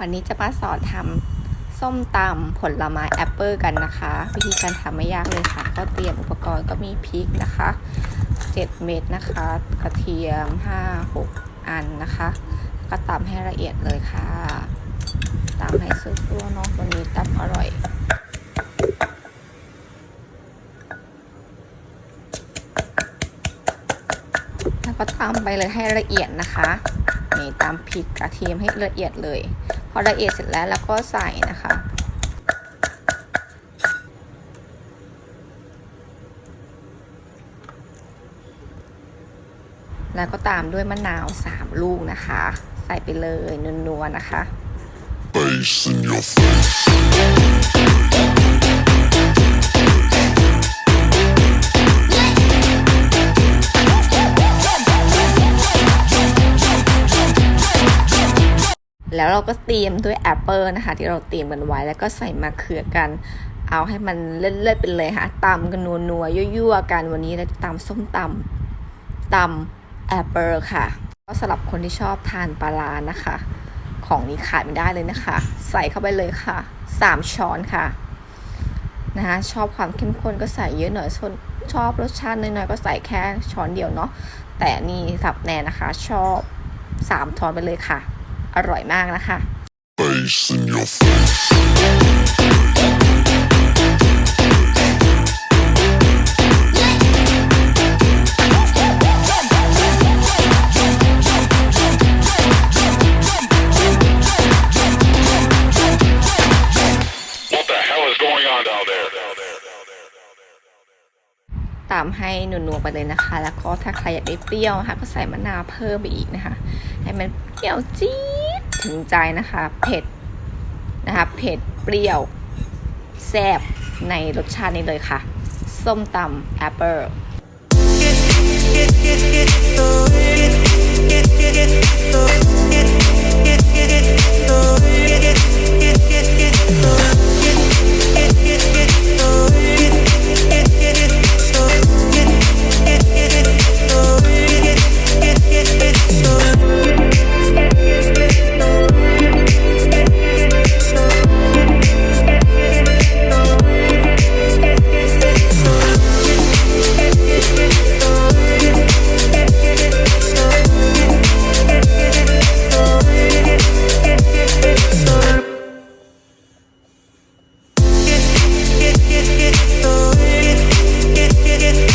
วันนี้จะมาสอนทำส้มตำผลไม้แอปเปิลกันนะคะ วิธีการทำไม่ยากเลยค่ะ ก็เตรียมอุปกรณ์ก็มีพริกนะคะ 7 เม็ดนะคะ กระเทียม 5-6 อันนะคะ ก็ตำให้ละเอียดเลยค่ะตำให้สุดๆเนาะวันนี้ตำอร่อยแล้วก็ตำไปเลยให้ละเอียดนะคะนี่ตำพริกกระเทียมให้ละเอียดเลย อละเอียดเสร็จแล้วแล้วก็ใส่นะคะ แล้วก็ตามด้วยมะนาว 3 ลูกนะคะ ใส่ไปเลยนัวๆนะคะ Face in your face. แล้วเราก็เตรียมด้วยแอปเปิลนะคะ ที่เราเตรียมกันไว้แล้วก็ใส่มะเขือกัน เอาให้มันเล่นๆไปเลยค่ะตำกันนัวๆยั่วๆกันวันนี้เราจะตำส้มตำตำแอปเปิลค่ะ ก็สำหรับคนที่ชอบทานปลาร้านะคะ ของนี้ขาดไม่ได้เลยนะคะ ใส่เข้าไปเลยค่ะสามช้อนค่ะนะคะชอบความเข้มข้นก็ใส่เยอะหน่อยชชอบรสชาติน้อยๆก็ใส่แค่ช้อนเดียวเนาะแต่นี่สับแนนนะคะ ชอบสามช้อนไปเลยค่ะ อร่อยมากนะคะ Face in your face. What the hell is going on down there? ตามให้นัวๆไปเลยนะคะ แล้วก็ถ้าใครอยากได้เปรี้ยวนะคะก็ใส่มะนาวเพิ่มไปอีกนะคะ ให้มันเปรี้ยวจี๊ด ถึงใจนะคะเผ็ดนะคะเผ็ดเปรี้ยวแซ่บในรสชาตินี้เลยค่ะ ส้มตำแอปเปิล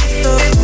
love.